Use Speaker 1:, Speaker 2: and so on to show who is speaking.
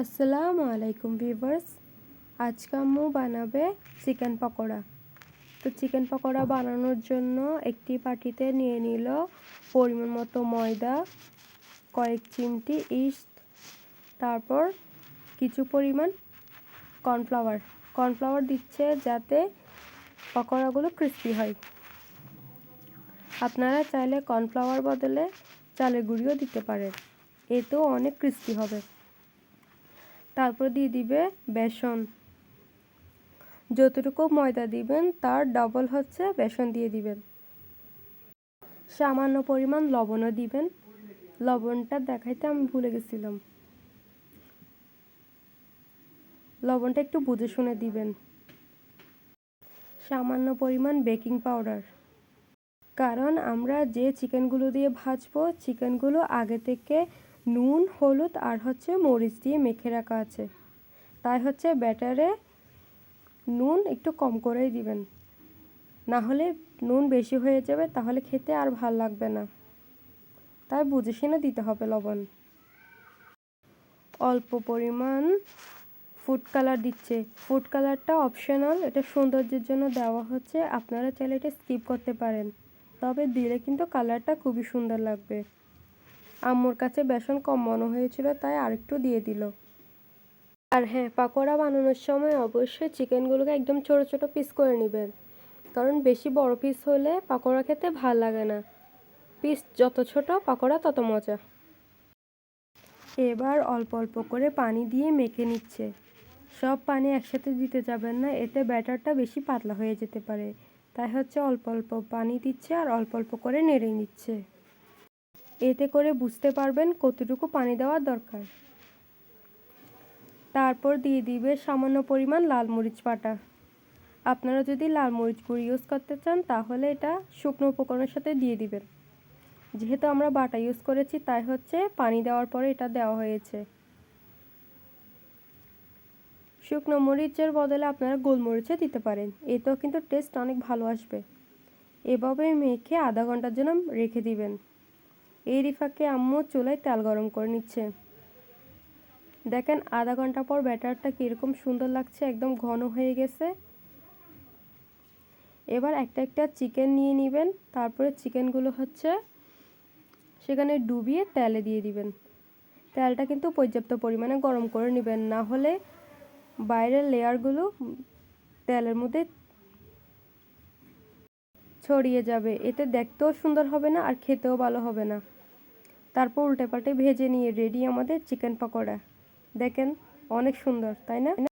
Speaker 1: আসসালামু আলাইকুম ভিভার্স আজকে আম্মু বানাবে চিকেন পকোড়া। তো চিকেন পকোড়া বানানোর জন্য একটি পাটিতে নিয়ে নিল পরিমাণ মতো ময়দা, কয়েক চিমটি ইস্ট, তারপর কিছু পরিমাণ কর্নফ্লাওয়ার। কর্নফ্লাওয়ার দিচ্ছে যাতে পকোড়াগুলো ক্রিস্পি হয়। আপনারা চাইলে কর্নফ্লাওয়ার বদলে চালের গুঁড়িও দিতে পারেন। এতেও অনেক ক্রিস্পি হবে। তারপর দিয়ে দিবে বেসন। যতটুকু ময়দা দিবেন, তার ডবল হচ্ছে বেসন দিয়ে দিবেন। সামান্য পরিমাণ লবণও দিবেন। লবণটা দেখাইতে আমি ভুলে গেছিলাম। লবণটা একটু বুঝে শুনে দিবেন। সামান্য পরিমাণ বেকিং পাউডার। কারণ আমরা যে চিকেনগুলো দিয়ে ভাজবো, চিকেনগুলো আগে থেকে নুন, হলুদ আর হচ্ছে মরিচ দিয়ে মেখে রাখা আছে। তাই হচ্ছে ব্যাটারে নুন একটু কম করেই দিবেন। না হলে নুন বেশি হয়ে যাবে, তাহলে খেতে আর ভালো লাগবে না। তাই বুঝে শুনে দিতে হবে লবণ। অল্প পরিমাণ ফুড কালার দিচ্ছে। ফুড কালারটা অপশনাল এটা সৌন্দর্যের জন্য দেওয়া হচ্ছে। আপনারা চাইলে এটা স্কিপ করতে পারেন। তবে দিলে কিন্তু কালারটা খুবই সুন্দর লাগবে। আম্মুর কাছে বেসন কম মনে হয়েছিল, তাই আরেকটু দিয়ে দিল। আর হ্যাঁ পাকোড়া বানানোর সময় অবশ্যই চিকেনগুলোকে একদম ছোট ছোট পিস করে নেবেন। কারণ বেশি বড় পিস হলে পাকোড়া খেতে ভালো লাগে না। পিস যত ছোট পাকোড়া তত মজা। এবার অল্প অল্প করে পানি দিয়ে মেখে নিচ্ছে। সব পানি একসাথে দিতে যাবেন না, এতে ব্যাটারটা বেশি পাতলা হয়ে যেতে পারে। তাই হচ্ছে অল্প অল্প পানি দিচ্ছে আর অল্প অল্প করে নেড়ে নিচ্ছে। এতে করে বুঝতে পারবেন কতটুকু পানি দেওয়ার দরকার। তারপর দিয়ে দিবে সামান্য পরিমাণ লাল মরিচ বাটা। আপনারা যদি লাল মরিচ গুঁড়ি ইউজ করতে চান, তাহলে এটা শুকনো উপকরণের সাথে দিয়ে দিবেন। যেহেতু আমরা বাটা ইউজ করেছি, তাই হচ্ছে পানি দেওয়ার পরে এটা দেওয়া হয়েছে। শুকনো মরিচের বদলে আপনারা গোলমরিচে দিতে পারেন, এতেও কিন্তু টেস্ট অনেক ভালো আসবে। এভাবে মেখে আধা ঘণ্টার জন্য রেখে দিবেন। এই রিফাকে আম্মু চুলায় তেল গরম করে নিচ্ছে। দেখেন আধা ঘণ্টা পর ব্যাটারটা কীরকম সুন্দর লাগছে, একদম ঘন হয়ে গেছে। এবার একটা একটা চিকেন নিয়ে নেবেন, তারপরে চিকেনগুলো হচ্ছে সেখানে ডুবিয়ে তেলে দিয়ে দিবেন। তেলটা কিন্তু পর্যাপ্ত পরিমাণে গরম করে নেবেন, না হলে বাইরের লেয়ারগুলো তেলের মধ্যে ছড়িয়ে যাবে। এতে দেখতেও সুন্দর হবে না, আর খেতেও ভালো হবে না। তারপর উল্টে পাল্টে ভেজে নিয়ে রেডি আমাদের চিকেন পকোড়া। দেখেন অনেক সুন্দর তাই না?